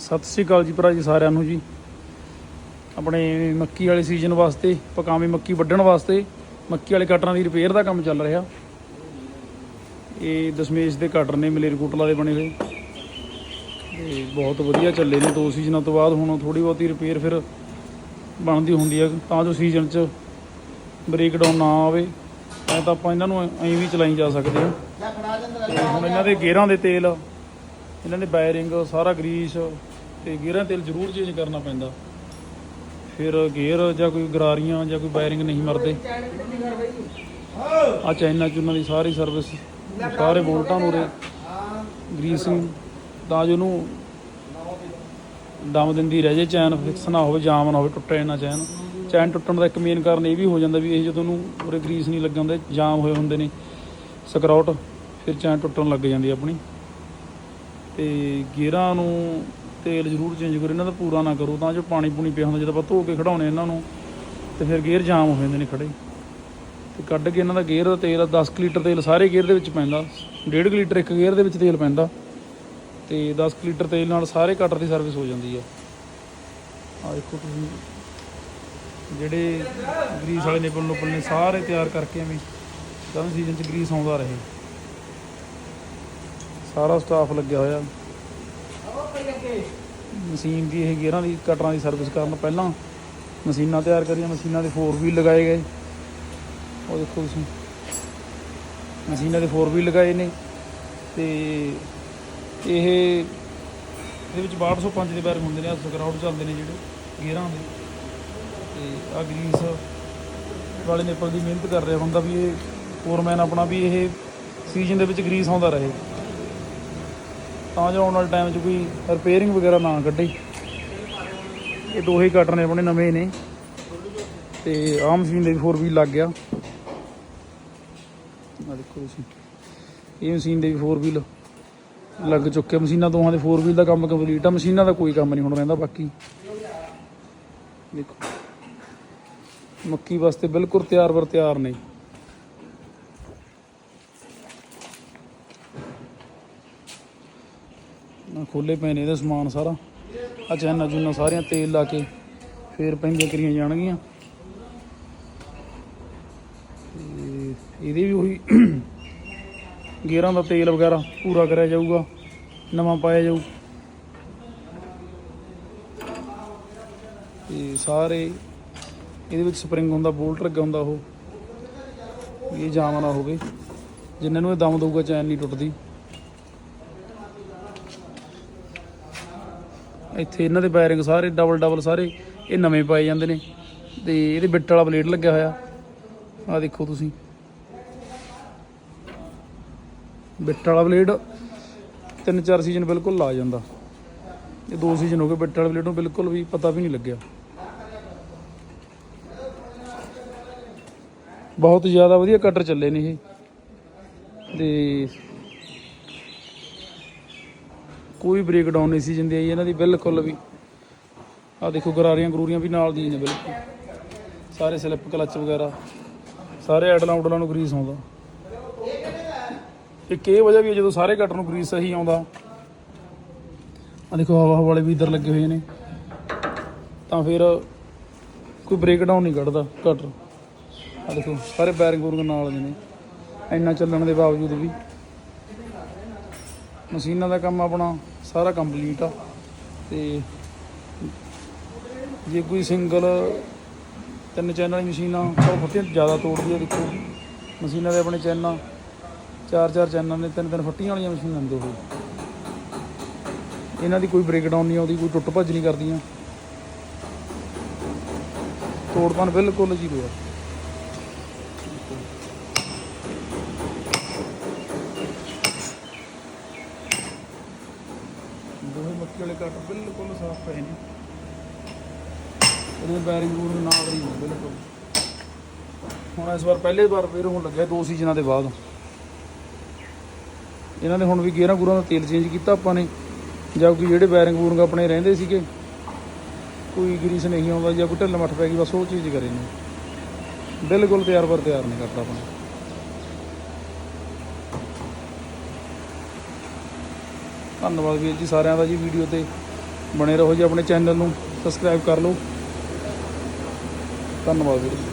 ਸਤਿ ਸ੍ਰੀ ਅਕਾਲ ਜੀ ਭਰਾ ਜੀ ਸਾਰਿਆਂ ਨੂੰ ਜੀ। ਆਪਣੇ ਮੱਕੀ ਵਾਲੇ ਸੀਜ਼ਨ ਵਾਸਤੇ, ਪਕਾਵੇਂ ਮੱਕੀ ਵੱਢਣ ਵਾਸਤੇ, ਮੱਕੀ ਵਾਲੇ ਕਟਰਾਂ ਦੀ ਰਿਪੇਅਰ ਦਾ ਕੰਮ ਚੱਲ ਰਿਹਾ। ਇਹ ਦਸ਼ਮੇਸ਼ ਦੇ ਕਟਰ ਨੇ ਮਲੇਰਕੋਟਲਾ ਦੇ ਬਣੇ ਹੋਏ। ਤੇ ਬਹੁਤ ਵਧੀਆ ਚੱਲੇ ਨੇ, ਦੋ ਸੀਜ਼ਨਾਂ ਤੋਂ ਬਾਅਦ ਹੁਣ ਥੋੜੀ ਬਹੁਤੀ ਰਿਪੇਅਰ ਫਿਰ ਬਣਦੀ ਹੁੰਦੀ ਹੈ ਤਾਂ ਜੋ ਸੀਜ਼ਨ 'ਚ ਬ੍ਰੇਕਡਾਊਨ ਨਾ ਆਵੇ। ਐ ਤਾਂ ਆਪਾਂ ਇਹਨਾਂ ਨੂੰ ਐਂ ਵੀ ਚਲਾਈ ਜਾ ਸਕਦੇ ਹਾਂ। ਤੇ ਹੁਣ ਇਹਨਾਂ ਦੇ ਗੇਅਰਾਂ ਦੇ ਤੇਲ, ਇਹਨਾਂ ਦੇ ਬੈਰਿੰਗ ਸਾਰਾ ਗਰੀਸ ਤੇ ਗੇਅਰਾਂ ਤੇਲ ਜ਼ਰੂਰ ਚੇਂਜ ਕਰਨਾ ਪੈਂਦਾ। ਫਿਰ ਗੇਅਰ ਜਾਂ ਕੋਈ ਗਰਾਰੀਆਂ ਜਾਂ ਕੋਈ ਵਾਇਰਿੰਗ ਨਹੀਂ ਮਰਦੇ। ਆ ਚਾਈਨਾ ਚੁੰਨਾ ਦੀ ਸਾਰੀ ਸਰਵਿਸ ਸਾਰੇ ਬੋਲਟਾਂ ਨੂੰ ਰੇ ਗਰੀਸਿੰਗ ਤਾਂ ਜੋ ਉਹਨੂੰ ਦਮ ਦਿੰਦੀ ਰਹਿ ਜੇ ਚੈਨ ਫਿਕਸ ਨਾ ਹੋਵੇ, ਜਾਮ ਨਾ ਹੋਵੇ, ਟੁੱਟੇ ਨਾ ਚੈਨ। ਚੈਨ ਟੁੱਟਣ ਦਾ ਇੱਕ ਮੇਨ ਕਾਰਨ ਇਹ ਵੀ ਹੋ ਜਾਂਦਾ ਵੀ ਇਹ ਜਦੋਂ ਨੂੰ ਉਰੇ ਗਰੀਸ ਨਹੀਂ ਲੱਗਣ ਦੇ ਜਾਮ ਹੋਏ ਹੁੰਦੇ ਨੇ ਸਕਰਾਊਟ ਫਿਰ ਚੈਨ ਟੁੱਟਣ ਲੱਗ ਜਾਂਦੀ ਆਪਣੀ। ਤੇ ਗੇਅਰਾਂ ਨੂੰ ਤੇਲ ਜ਼ਰੂਰ ਚੇਂਜ ਕਰੋ, ਇਹਨਾਂ ਦਾ ਪੂਰਾ ਨਾ ਕਰੋ, ਤਾਂ ਜੋ ਪਾਣੀ ਪੂਣੀ ਪਿਆ ਹੁੰਦਾ, ਜਦੋਂ ਆਪਾਂ ਧੋ ਕੇ ਖੜਾਉਨੇ ਇਹਨਾਂ ਨੂੰ, ਤੇ ਫਿਰ ਗੇਅਰ ਜਾਮ ਹੋ ਜਾਂਦੇ ਨੇ ਖੜੇ। ਤੇ ਕੱਢ ਕੇ ਇਹਨਾਂ ਦਾ ਗੇਅਰ ਦਾ ਤੇਲ 10 ਕੁ ਲੀਟਰ ਤੇਲ ਸਾਰੇ ਗੇਅਰ ਦੇ ਵਿੱਚ ਪੈਂਦਾ 1.5 ਲੀਟਰ ਇੱਕ ਗੇਅਰ ਦੇ ਵਿੱਚ ਤੇਲ ਪੈਂਦਾ, ਤੇ 10 ਕੁ ਲੀਟਰ ਤੇਲ ਨਾਲ ਸਾਰੇ ਕਟਰ ਦੀ ਸਰਵਿਸ ਹੋ ਜਾਂਦੀ ਆ ਆ ਦੇਖੋ ਤੁਸੀਂ, ਜਿਹੜੇ ਗਰੀਸ ਵਾਲੇ ਨਿਪਲ ਨੁਪਲ ਨੇ, ਸਾਰੇ ਤਿਆਰ ਕਰਕੇ ਐਵੇਂ ਤਾਂ ਸੀਜ਼ਨ ਚ ਗਰੀਸ ਆਉਂਦਾ ਰਹੇ। ਸਾਰਾ ਸਟਾਫ ਲੱਗਿਆ ਹੋਇਆ। ਮਸ਼ੀਨ ਦੀ ਇਹ ਗੇਅਰਾਂ ਦੀ, ਕਟਰਾਂ ਦੀ ਸਰਵਿਸ ਕਰਨ ਪਹਿਲਾਂ ਮਸ਼ੀਨਾਂ ਤਿਆਰ ਕਰੀਆਂ, ਮਸ਼ੀਨਾਂ ਦੇ ਫੋਰ ਵੀਲ ਲਗਾਏ ਗਏ। ਉਹ ਦੇਖੋ ਤੁਸੀਂ। ਮਸ਼ੀਨਾਂ ਦੇ ਫੋਰ ਵੀਲ ਲਗਾਏ ਨੇ ਤੇ ਇਹ, ਇਹਦੇ ਵਿੱਚ 6205 ਦੇ ਬੈਰਿੰਗ ਹੁੰਦੇ ਨੇ ਸਕਰਾਊਟ ਚੱਲਦੇ ਨੇ ਜਿਹੜੇ ਗੇਅਰਾਂ ਦੇ। ਤੇ ਆ ਗਰੀਸ ਵਾਲੇ ਨੇਪਲ ਦੀ ਮਿਹਨਤ ਕਰ ਰਿਹਾ ਹੁੰਦਾ ਵੀ ਇਹ ਫੋਰਮੈਨ ਆਪਣਾ ਵੀ ਇਹ ਸੀਜ਼ਨ ਦੇ ਵਿੱਚ ਗਰੀਸ ਆਉਂਦਾ ਰਹੇ। ਤਾਂ ਜੋ ਆਉਣ ਵਾਲੇ ਟਾਈਮ 'ਚ ਕੋਈ ਰਿਪੇਅਰਿੰਗ ਵਗੈਰਾ ਨਾ ਕੱਢੇ। ਇਹ ਦੋਹੇ ਕਟਰ ਨੇ ਆਪਣੇ ਨਵੇਂ ਨੇ। ਤੇ ਆਹ ਮਸ਼ੀਨ ਦੇ ਵੀ 4 ਵੀਲ ਲੱਗ ਗਿਆ। ਆ ਦੇਖੋ ਤੁਸੀਂ। ਇਹ ਮਸ਼ੀਨ ਦੇ ਵੀ 4 ਵੀਲ ਲੱਗ ਚੁੱਕੇ ਮਸ਼ੀਨਾਂ ਦੋਹਾਂ ਦੇ 4 ਵੀਲ ਦਾ ਕੰਮ ਕੰਪਲੀਟ ਆ। ਮਸ਼ੀਨਾਂ ਦਾ ਕੋਈ ਕੰਮ ਨਹੀਂ ਹੁਣ ਰਹਿੰਦਾ ਬਾਕੀ। ਦੇਖੋ। ਮੱਕੀ ਵਾਸਤੇ ਬਿਲਕੁਲ ਤਿਆਰ ਬਰ ਤਿਆਰ ਨੇ। ਖੋਲੇ ਪਏ ਨੇ ਇਹਦਾ ਸਮਾਨ ਸਾਰਾ। ਆ ਚੈਨਾ ਜੁਨਾ ਸਾਰੀਆਂ ਤੇਲ ਲਾ ਕੇ ਫੇਰ ਪੈਂਦੀਆਂ ਕਰੀਆਂ ਜਾਣਗੀਆਂ। ਤੇ ਇਹਦੇ ਵੀ ਉਹੀ ਗੇਅਰਾਂ ਦਾ ਤੇਲ ਵਗੈਰਾ ਪੂਰਾ ਕਰਿਆ ਜਾਊਗਾ, ਨਵਾਂ ਪਾਇਆ ਜਾਊ। ਤੇ ਸਾਰੇ ਇਹਦੇ ਵਿੱਚ ਸਪਰਿੰਗ ਹੁੰਦਾ, ਬੋਲਟ ਲੱਗਾ ਹੁੰਦਾ ਉਹ। ਇਹ ਜਾਮ ਨਾ ਹੋਵੇ। ਜਿੰਨਾਂ ਨੂੰ ਇਹ ਦਮ ਦਊਗਾ, ਚੈਨ ਨਹੀਂ ਟੁੱਟਦੀ। ਇੱਥੇ ਇਹਨਾਂ ਦੇ ਬੈਰਿੰਗ ਸਾਰੇ ਡਬਲ ਡਬਲ ਸਾਰੇ ਇਹ ਨਵੇਂ ਪਾਏ ਜਾਂਦੇ ਨੇ ਤੇ ਇਹਦੇ ਬਿੱਟ ਵਾਲਾ ਬਲੇਡ ਲੱਗਿਆ ਹੋਇਆ। ਆ ਦੇਖੋ ਤੁਸੀਂ। ਬਿੱਟ ਵਾਲਾ ਬਲੇਡ ਤਿੰਨ ਚਾਰ ਸੀਜ਼ਨ ਬਿਲਕੁਲ ਲਾ ਜਾਂਦਾ। ਇਹ ਦੋ ਸੀਜ਼ਨ ਹੋ ਗਏ ਬਿੱਟ ਵਾਲੇ ਬਲੇਡ ਨੂੰ ਬਿਲਕੁਲ ਵੀ ਪਤਾ ਵੀ ਨਹੀਂ ਲੱਗਿਆ। ਬਹੁਤ ਜ਼ਿਆਦਾ ਵਧੀਆ ਕਟਰ ਚੱਲੇ ਨੇ ਇਹ। ਤੇ ਕੋਈ ਬ੍ਰੇਕਡਾਊਨ ਨਹੀਂ ਸੀ ਜਿੰਦੇ ਆਈ, ਇਹਨਾਂ ਦੀ ਬਿਲਕੁਲ ਵੀ। ਆ ਦੇਖੋ ਗਰਾਰੀਆਂ ਗਰੂਰੀਆਂ ਵੀ ਨਾਲ ਦੀਆਂ ਨੇ ਬਿਲਕੁਲ। ਸਾਰੇ ਸਲਿੱਪ ਕਲਚ ਵਗੈਰਾ, ਸਾਰੇ ਐਡਲਾਂ ਉਡਲਾਂ ਨੂੰ ਗਰੀਸ ਆਉਂਦਾ। ਇੱਕ ਇਹ ਵਜ੍ਹਾ ਵੀ ਜਦੋਂ ਸਾਰੇ ਕਟਰ ਨੂੰ ਗਰੀਸ ਸਹੀ ਆਉਂਦਾ। ਆ ਦੇਖੋ ਹਵਾ ਹਵਾ ਵਾਲੇ ਵੀ ਇੱਧਰ ਲੱਗੇ ਹੋਏ ਨੇ। ਤਾਂ ਫਿਰ ਕੋਈ ਬ੍ਰੇਕਡਾਊਨ ਨਹੀਂ ਕੱਢਦਾ ਕਟਰ ਆ ਦੇਖੋ, ਸਾਰੇ ਬੈਰਿੰਗ ਬੂਰਿੰਗ ਨਾਲ ਦੇ ਨੇ। ਇੰਨਾ ਚੱਲਣ ਦੇ ਬਾਵਜੂਦ ਵੀ। ਮਸ਼ੀਨਾਂ ਦਾ ਕੰਮ ਆਪਣਾ। ਸਾਰਾ ਕੰਪਲੀਟ ਆ। ਤੇ ਜੇ ਕੋਈ ਸਿੰਗਲ ਤਿੰਨ ਚੈਨਲ ਵਾਲੀ ਮਸ਼ੀਨਾਂ ਤਾਂ ਫੱਟੀਆਂ ਜ਼ਿਆਦਾ ਤੋੜਦੀ ਆ, ਦੇਖੋ। ਮਸ਼ੀਨਾਂ ਦੇ ਆਪਣੇ ਚੈਨਾਂ ਚਾਰ ਚਾਰ ਚੈਨਲ ਨੇ ਤਿੰਨ ਤਿੰਨ ਫੱਟੀਆਂ ਵਾਲੀਆਂ ਮਸ਼ੀਨਾਂ ਨੇ ਹੋਏ ਇਹਨਾਂ ਦੀ ਕੋਈ ਬ੍ਰੇਕਡਾਊਨ ਨਹੀਂ ਆਉਂਦੀ ਕੋਈ ਟੁੱਟ ਭੱਜ ਨਹੀਂ ਕਰਦੀਆਂ। ਤੋੜਪਨ ਬਿਲਕੁਲ ਜ਼ੀਰੋ ਆ। ਦੋਵੇਂ ਮੱਕੀ ਵਾਲੇ ਕੱਟ ਬਿਲਕੁਲ ਸਾਫ਼ ਪਏ ਨੇ। ਇਹਦੇ ਬੈਰਿੰਗ ਬੂਰ ਨਾਲ ਰਹੀ ਨੇ ਬਿਲਕੁਲ। ਹੁਣ ਇਸ ਵਾਰ ਪਹਿਲੇ ਵਾਰ ਫੇਰ ਹੋਣ ਲੱਗਿਆ ਦੋ ਸੀਜ਼ਨਾਂ ਦੇ ਬਾਅਦ। ਇਹਨਾਂ ਨੇ ਹੁਣ ਵੀ ਗੇਅਰਾਂ ਗੂਰਾਂ ਦਾ ਤੇਲ ਚੇਂਜ ਕੀਤਾ ਆਪਾਂ ਨੇ। ਜਾਂ ਕੋਈ ਜਿਹੜੇ ਬੈਰਿੰਗ ਬੂਰਿੰਗ ਆਪਣੇ ਰਹਿੰਦੇ ਸੀਗੇ, ਕੋਈ ਗਰੀਸ ਨਹੀਂ ਆਉਂਦਾ ਜਾਂ ਕੋਈ ਢਿੱਲ ਮੱਠ ਪੈ ਗਈ, ਬਸ ਉਹ ਚੀਜ਼ ਕਰੇ ਨੇ। ਬਿਲਕੁਲ ਤਿਆਰ ਪਰ ਤਿਆਰ ਨਹੀਂ ਕਰਦਾ ਆਪਣਾ ਧੰਨਵਾਦ ਵੀਰ ਜੀ ਸਾਰਿਆਂ ਦਾ ਜੀ, ਵੀਡੀਓ ਤੇ ਬਣੇ ਰਹੋ ਜੀ ਆਪਣੇ ਚੈਨਲ ਨੂੰ ਸਬਸਕ੍ਰਾਈਬ ਕਰ ਲਓ। ਧੰਨਵਾਦ ਵੀਰ